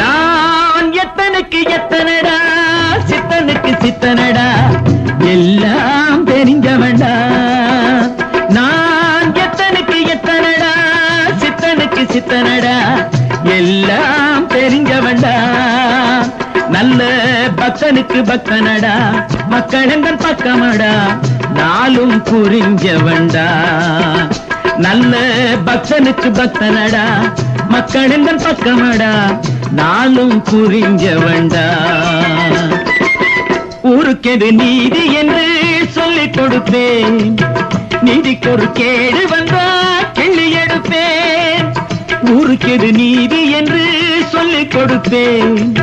நான் எத்தனுக்கு எத்தனடா சித்தனுக்கு சித்தனடா எல்லாம் தெரிஞ்சவன்டா. நான் எத்தனுக்கு எத்தனடா சித்தனுக்கு சித்தனடா எல்லாம் தெரிஞ்சவன்டா. நல்ல பக்தனுக்கு பக்தனடா மக்களெங்கள் பக்கமடா நாளும் புரிஞ்சவன்டா. நல்ல பக்தனுக்கு பக்தனடா மக்களெங்கள் பக்கமடா. நாளும் புரிஞ்சவண்டா ஊருக்கெது நீதி என்று சொல்லிக் கொடுப்பேன். நீதிக்கு ஒரு கேடு வந்தா கிள்ளி எடுப்பேன். ஊருக்கெது நீதி என்று சொல்லிக் கொடுப்பேன்.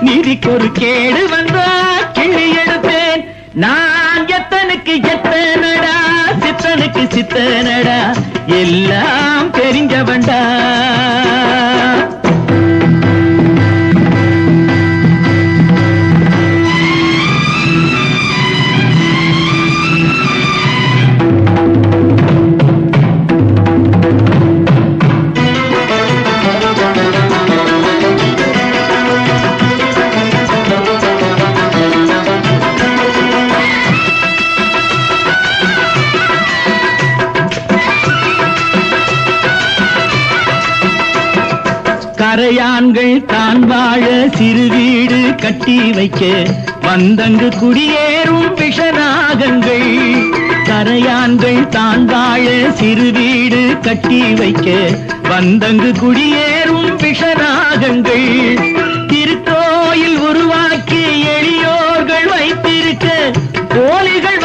நீதிக்கு ஒரு கேடு வந்தா கிள்ளி எடுப்பேன். நான் எத்தனுக்கு எத்தனடா சித்தனுக்கு சித்தனடா எல்லா கரையான்கள் தான் வாழ சிறு வீடு கட்டி வைக்க வந்தங்கு குடியேறும் பிஷநாகங்கள் கரையான்கள் தான் வாழ சிறு வீடு கட்டி வைக்க வந்தங்கு குடியேறும் பிஷநாகங்கள் திருக்கோயில் உருவாக்கி எளியோர்கள் வைத்திருக்க கோழிகள்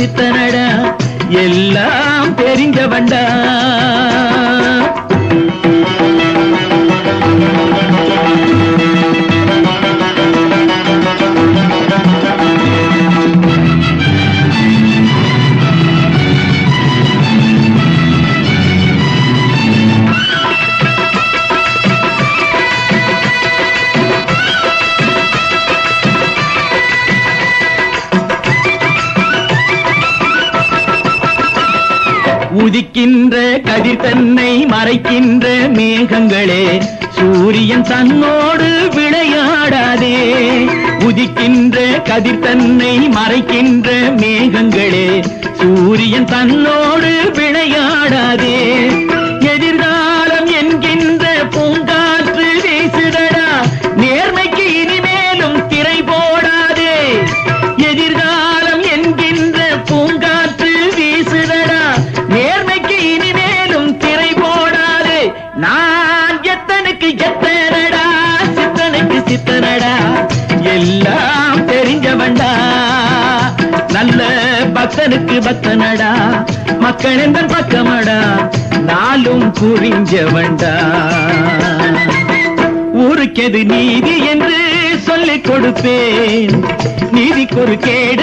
சித்தனுக்கு உதிக்கின்ற கதிர் தன்னை மறைக்கின்ற மேகங்களே சூரியன் தன்னோடு விளையாடாதே. உதிக்கின்ற கதிர் தன்னை மறைக்கின்ற மேகங்களே சூரியன் தன்னோடு பக்தனுக்கு பக்தனடா. மக்கள் என்பர் பக்கமடா. நாளும் புரிஞ்சவன்டா ஊருக்கெது நீதி என்று சொல்லிக் கொடுப்பேன். நீதிக்கு ஒரு கேடு